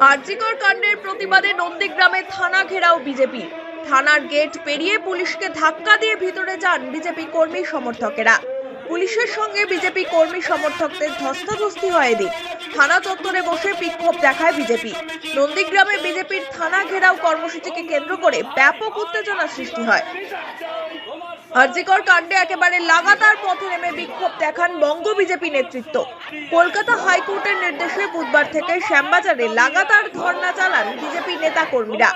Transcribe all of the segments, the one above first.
আরজিকর কাণ্ডের প্রতিবাদে নন্দীগ্রামে থানা ঘেরাও বিজেপি। থানার গেট পেরিয়ে পুলিশকে ধাক্কা দিয়ে ভিতরে যান বিজেপি কর্মী সমর্থকেরা। পুলিশের সঙ্গে বিজেপি কর্মী সমর্থকদের ধস্তাধস্তি হয় এদিন। থানা চত্বরে বসে বিক্ষোভ দেখায় বিজেপি। নন্দীগ্রামে বিজেপির থানা ঘেরাও কর্মসূচিকে কেন্দ্র করে ব্যাপক উত্তেজনা সৃষ্টি হয়। আরজিকর কাণ্ডে একেবারে লাগাতার পথে নেমে বিক্ষোভ দেখান বঙ্গ বিজেপি নেতৃত্ব। কলকাতা হাইকোর্টের নির্দেশে বুধবার থেকে শ্যামবাজারে লাগাতার ধর্ণা চালান বিজেপি নেতা কর্মীরা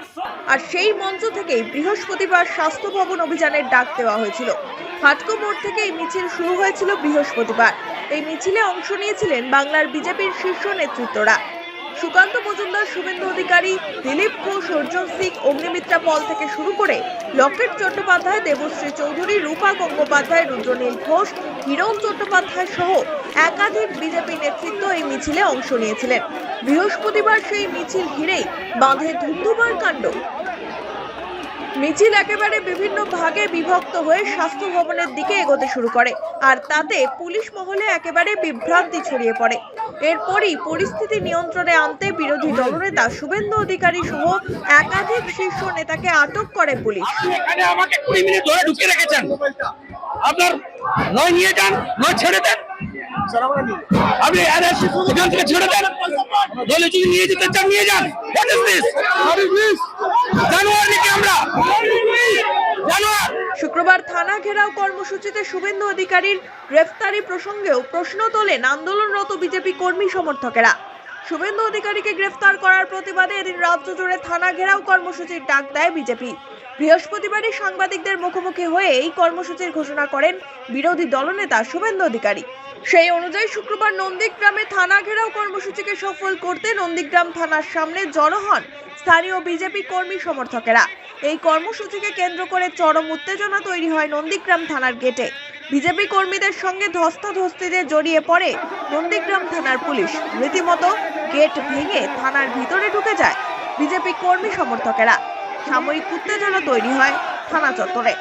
আর সেই মঞ্চ থেকেই বৃহস্পতিবার স্বাস্থ্য ভবন অভিযানের ডাক দেওয়া হয়েছিল। হাটকো মোড় থেকে এই মিছিল শুরু হয়েছিল বৃহস্পতিবার। এই মিছিলে অংশ নিয়েছিলেন বাংলার বিজেপির শীর্ষ নেতৃত্বরা। সুকান্ত মজুমদার, শুভেন্দু অধিকারী, দিলীপ ঘোষ, অর্জুন সিং, অগ্নিমিত্রা পল থেকে শুরু করে লকেট চট্টোপাধ্যায়, দেবশ্রী চৌধুরী, রূপা গঙ্গোপাধ্যায়, রুদ্রনীল ঘোষ, হিরণ চট্টোপাধ্যায় সহ একাধিক বিজেপি নেতৃত্ব এই মিছিলে অংশ নিয়েছিলেন। বৃহস্পতিবার সেই মিছিল ঘিরেই বাঁধে ধুন্ধুমার কাণ্ড। মিছিল একেবারে বিভিন্ন ভাগে বিভক্ত হয়ে স্বাস্থ্য ভবনের দিকে এগোতে শুরু করে, আর তাতে পুলিশ মহলে একেবারে বিভ্রান্তি ছড়িয়ে পড়ে। এরপরই পরিস্থিতি নিয়ন্ত্রণে আনতে বিরোধী দলনেতা শুভেন্দু অধিকারী সহ একাধিক শীর্ষ নেতাকে আটক করে পুলিশ। আপনার নয় নিয়ে যান, নয় ছেড়ে দেন। আপনি arrest এখান থেকে ছেড়ে দেন। দলে যদি নিয়ে যেতে চান, নিয়ে যান। What is this? জানোয়ার নাকি আমরা? জানোয়ার। শুক্রবার থানা ঘেরাও কর্মসূচিতে শুভেন্দু অধিকারীর গ্রেফতারি প্রসঙ্গেও প্রশ্ন তোলেন আন্দোলনরত বিজেপি কর্মী সমর্থকেরা। শুভেন্দু অধিকারীকে গ্রেফতার করার প্রতিবাদে এদিন রাজ্য জুড়ে থানা ঘেরাও কর্মসূচির ডাক দেয় বিজেপি। বৃহস্পতিবারই সাংবাদিকদের মুখোমুখি হয়ে এই কর্মসূচির ঘোষণা করেন বিরোধী দলনেতা শুভেন্দু অধিকারী। সেই অনুযায়ী শুক্রবার নন্দীগ্রামে থানা ঘেরাও কর্মসূচিকে সফল করতে নন্দীগ্রাম থানার সামনে জড়ো হন স্থানীয় বিজেপি কর্মী সমর্থকেরা। এই কর্মসূচিকে কেন্দ্র করে চরম উত্তেজনা তৈরি হয় নন্দীগ্রাম থানার গেটে। বিজেপি কর্মীদের সঙ্গে ধস্তাধস্তিতে জড়িয়ে পড়ে নন্দীগ্রাম থানার পুলিশ। রীতিমতো গেট ভেঙে থানার ভিতরে ঢুকে যায় বিজেপি কর্মী সমর্থকেরা। সাময়িক উত্তেজনা তৈরি হয় থানা চত্বরে।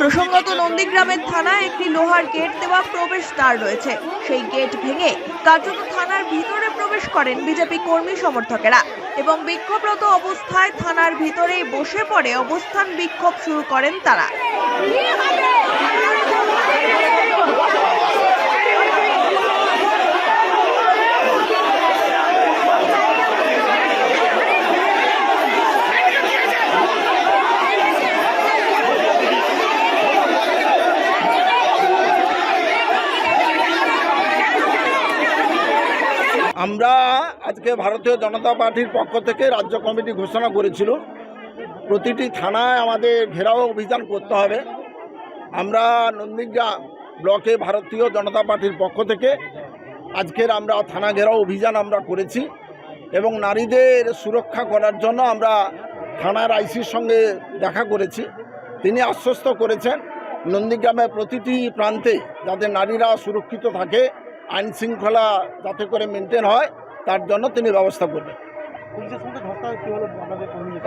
প্রসঙ্গত নন্দীগ্রামের থানায় একটি লোহার গেট দেওয়া প্রবেশ দ্বার রয়েছে। সেই গেট ভেঙে কার্যত থানার ভিতরে প্রবেশ করেন বিজেপি কর্মী সমর্থকেরা এবং বিক্ষোভরত অবস্থায় থানার ভিতরেই বসে পড়ে অবস্থান বিক্ষোভ শুরু করেন তারা। আমরা আজকে ভারতীয় জনতা পার্টির পক্ষ থেকে রাজ্য কমিটি ঘোষণা করেছিল, প্রতিটি থানায় আমাদের ঘেরাও অভিযান করতে হবে। আমরা নন্দীগ্রাম ব্লকে ভারতীয় জনতা পার্টির পক্ষ থেকে আজকের আমরা থানা ঘেরাও অভিযান আমরা করেছি এবং নারীদের সুরক্ষা করার জন্য আমরা থানার আইসির সঙ্গে দেখা করেছি। তিনি আশ্বস্ত করেছেন, নন্দীগ্রামের প্রতিটি প্রান্তে যাতে নারীরা সুরক্ষিত থাকে আইন শৃঙ্খলা যাতে করে মেনটেন হয় তার জন্য তিনি ব্যবস্থা করবেন।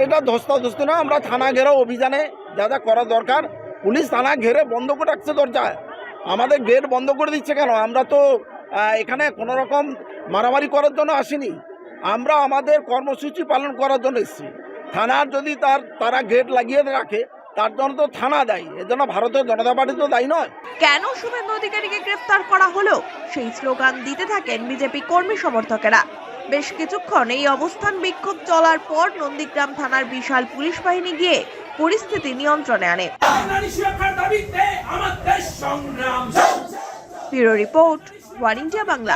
এটা ধস্তাধস্তি না আমরা থানা ঘেরাও অভিযানে যা যা করা দরকার পুলিশ থানা ঘেরে বন্ধ করে রাখছে দরজায় আমাদের গেট বন্ধ করে দিচ্ছে কেন? আমরা তো এখানে কোনো রকম মারামারি করার জন্য আসিনি। আমরা আমাদের কর্মসূচি পালন করার জন্য এসেছি। থানার যদি তার তারা গেট লাগিয়ে রাখে তার জন্য তো থানা দায়ী। এজন্য ভারতীয় জনতা পার্টি তো দায়ী নয়। কেন শুভেন্দু অধিকারীকে গ্রেফতার করা হলো? সেই স্লোগান দিতে থাকেন বিজেপি কর্মী সমর্থকেরা। বেশ কিছুক্ষণ এই অবস্থান বিক্ষোভ চলার পর নন্দীগ্রাম থানার বিশাল পুলিশ বাহিনী গিয়ে পরিস্থিতি নিয়ন্ত্রণে আনে। Bureau report One India Bangla.